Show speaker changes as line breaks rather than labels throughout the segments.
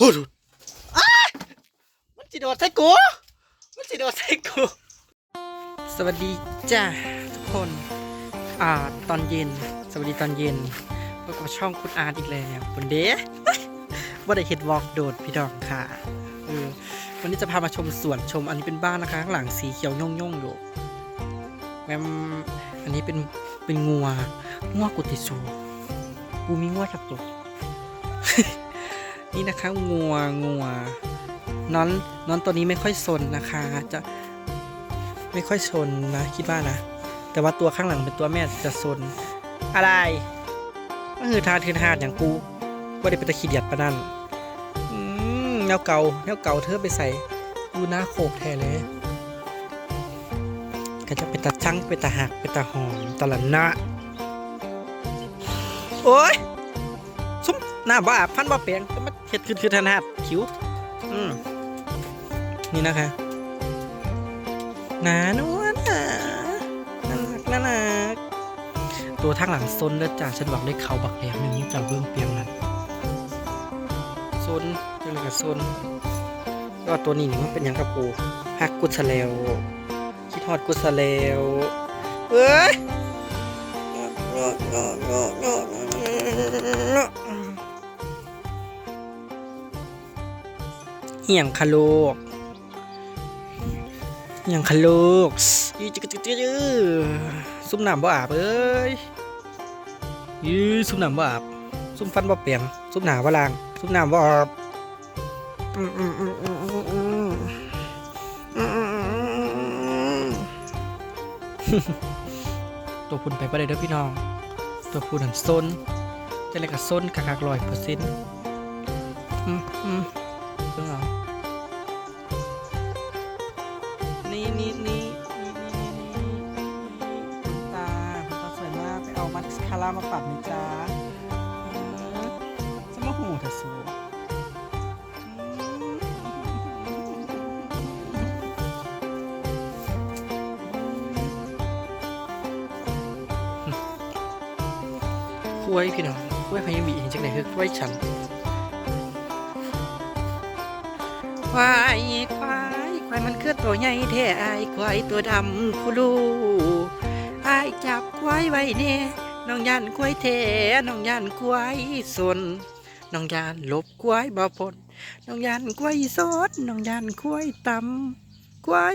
โอ้ยมันจิโดดใส่กู มันจิโดดใส่กู สวัสดีจ้าทุกคน อ่าตอนเย็น สวัสดีตอนเย็นพบกับช่องคุณอาร์ตอีกแล้วบนเดย์ว่าได้เห็ดวอล์กโดดพี่ดองค่ะเออวันนี้จะพามาชมสวนชม อันนี้เป็นบ้านนะคะข้างหลังสีเขียวย่องๆอยู่แมมอันนี้เป็นเป็นงัวงัวกุติสูกูมีงัวจับตัว นี่นะคะงัวงัวน้อนน้อนตัวนี้ไม่ค่อยสนนะคะ จะไม่ค่อยสนนะคิดว่านะ แต่ว่าตัวข้างหลังเป็นตัวแม่จะสนอะไรก็คือทาทืนหาดอย่างกูว่าได้เป็นตะขีดียดปะนั่นแนวเก่าแนวเก่าเธอไปใส่ดูหน้าโคกแท้เลยก็จะเป็นตาจังเป็นตาหักเป็นตาหอมตะละนะโอ้ย หน้าบ้าพันบ้าเปลียงก็มาเห็ดคือคือธนาดคิ้ว อืมนี่นะคะหนานวลน่ะน่ารักน่ารักตัวทางหลังซนเด้อจ้าฉันบอกได้เขาบักแหลมหนึ่งจากเบื้องเปียงนั้นซนเรื่องกับซนก็ตัวนี้นี่มันเป็นยังกับกูฮักกุศเลวคิดฮอดกุศเลวเอ้ย อียงคะลูกเอียงคะลูกยืดจืดจืดซุ่มน้ำบ่อาบเอ้ยยืดซุ่มน้ำบ่อาบซุ่มฟันบ่เปลี่ยนซุ่มหนาบ่ลางซุ่มน้ำบ่อาบตัวพุ่นไปประเดี๋ยวพี่น้อง ตัวพุ่นหันซนจะเลยกกับซนกากลอยเปอร์เซ็นต์อืมอืมเรื่องเอา นี่นี่นี่นี่นี่นี่คุณตาคุณตาสวยมากไปเอามัสคาร่ามาปัดไหมจ๊ะอืมจะมาหูเธอสูคุ้ยพี่น้องคุ้ยพยังมีเห็นจากไหนคือคุ้ยฉันควายควาย ควายมันคือตัวใหญ่แท้อายควายตัวดำคุลูอายจับควายไว้เน่น้องยานควายแท้น้องยานควายสนน้องยานหลบควายบ่พ้นน้องยานควายสดน้องยานควายตำควาย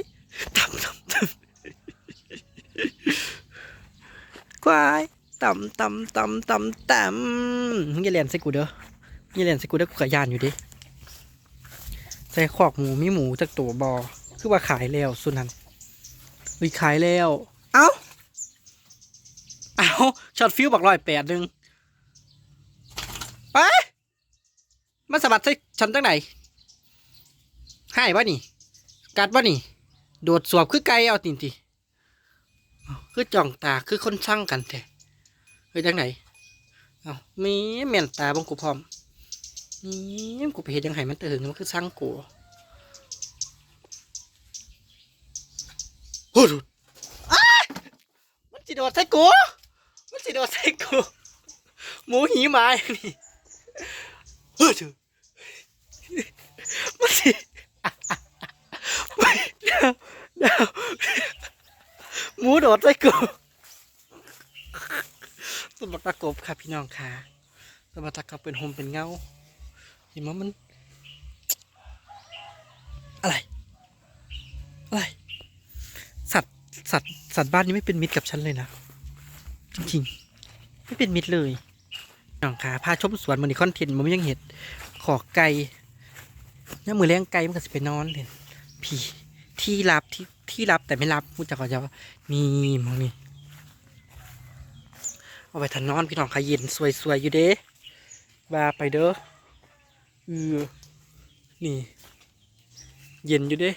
ตำตำตำควายตำตำตำตำตำอย่าเลียนใส่กูเด้อมึงอย่าเลียนใส่กูเด้อกูขยานอยู่ดิ ใส่ขอกหมูมีหมูจากตัวบอคือว่าขายแล้วสุนันวิขายแล้ว เอ้า เอ้าช็อตฟิวบักร้อยแปดหนึ่งไปมาสะบัดใส่ฉันตั้งไหนให้วะนี่ กัดวะนี่ โดดสวบคือไก่เอาตินติคือจ้องตาคือคนช่างกันแท้เฮ้ยจังไหนเอ้ามีแม่นตาบังกูพร้อม นี่กูไปเห็นยังไงมันตื่นมันคือสร้างกูโอ้ดูมันจิโดดใส่กูมันจิโดดใส่กูหมูหีมาอย่างนี่เฮ้ยเมันสิเดี๋ยวเดี๋ยวหมูโดดใส่กูสมบัติตะกบค่ะพี่น้องค่ะสมบัติตะกบเป็นโฮมเป็นเงา ห็นไหมมัน อะไร อะไร สัตว์สัตว์สัตว์บ้านนี้ไม่เป็นมิตรกับฉันเลยนะ จริงๆ ไม่เป็นมิตรเลยน้องขาพาชมสวนมันนี่คอนเทนต์มันยังเห็ด ขอไก่ย่ามือเลี้ยงไก่มันก็จะไปนอนเลยพี่ที่รับที่ที่รับแต่ไม่รับพูดจากก่อนจะว่ามีมองนี่เอาไปทันนอนพี่น้องขาเย็นสวยๆอยู่เด้บาไปเด้อ เออนี่ เย็นอยู่เด้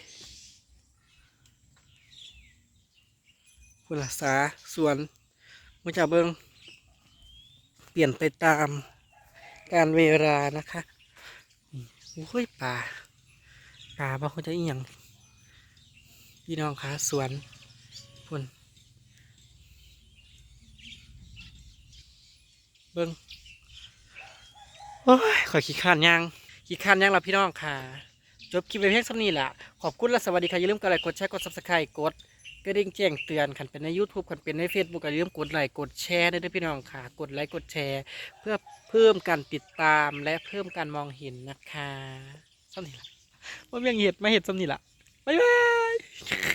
เวลาสาส่วนมุจะเบิงเปลี่ยนไปตามการเวลานะคะโอ้ยป่าป่าบ่เขาจะอียังพี่น้องคะสวนพุ่นเบิ้ง โอ้ยขอยขี้ข้านย่างขี้คันยังล่ะพี่น้องค่ะ จบคลิปไปเพียงเท่านี้แหละขอบคุณและสวัสดีค่ะอย่าลืมกดไลค์กดแชร์กด subscribe กดกระดิ่งแจ้งเตือนคันเป็นใน YouTube คันเป็นใน Facebook ก็อย่าลืมกดไลค์กดแชร์ด้วยนะพี่น้องค่ะ กดไลค์กดแชร์ เพื่อเพิ่มการติดตามและเพิ่มการมองเห็นนะคะสำนี่ละว่าเมียงเห็ดมาเห็ดสำนี่ละบ๊ายบาย